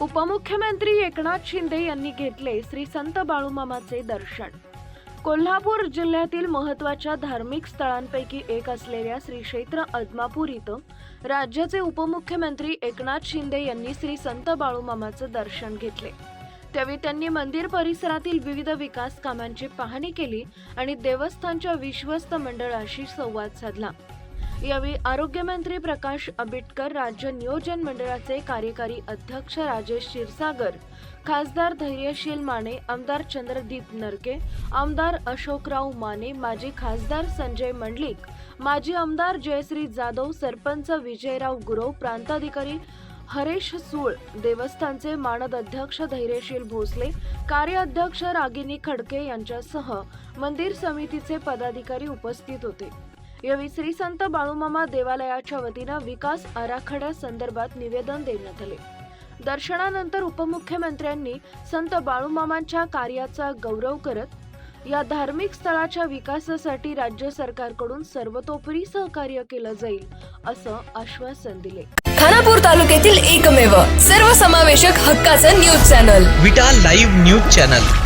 उपमुख्यमंत्री एकनाथ शिंदे यांनी घेतले श्री संत बाळूमामाचे दर्शन. कोल्हापूर जिल्ह्यातील महत्त्वाच्या धार्मिक स्थळांपैकी एक असलेल्या श्री क्षेत्र अदमापूर इथं राज्याचे उपमुख्यमंत्री एकनाथ शिंदे यांनी श्री संत बाळूमामाचं दर्शन घेतले. त्यावेळी त्यांनी मंदिर परिसरातील विविध विकास कामांची पाहणी केली आणि देवस्थानच्या विश्वस्त मंडळाशी संवाद साधला. यावेळी आरोग्यमंत्री प्रकाश आंबेडकर राज्य नियोजन मंडळाचे कार्यकारी अध्यक्ष राजेश क्षीरसागर खासदार धैर्यशील माने आमदार चंद्रदीप नरके आमदार अशोकराव माने माजी खासदार संजय मंडलिक माजी आमदार जयश्री जाधव सरपंच विजयराव गुरव प्रांताधिकारी हरेश सूळ देवस्थानचे मानद अध्यक्ष धैर्यशील भोसले कार्याध्यक्ष रागिनी खडके यांच्यासह मंदिर समितीचे पदाधिकारी उपस्थित होते. यावेळी श्री संत बाळूमामा देवालयाच्या वतीनं विकास आराखड्या संदर्भात निवेदन देण्यात आले. दर्शनानंतर उपमुख्यमंत्र्यांनी संत बाळूमामांच्या कार्याचा गौरव करत या धार्मिक स्थळाच्या विकासासाठी राज्य सरकारकडून सर्वतोपरी सहकार्य केलं जाईल असं आश्वासन दिले. खानापूर तालुक्यातील एकमेव सर्वसमावेशक हक्काचं news channel. Vita live news channel.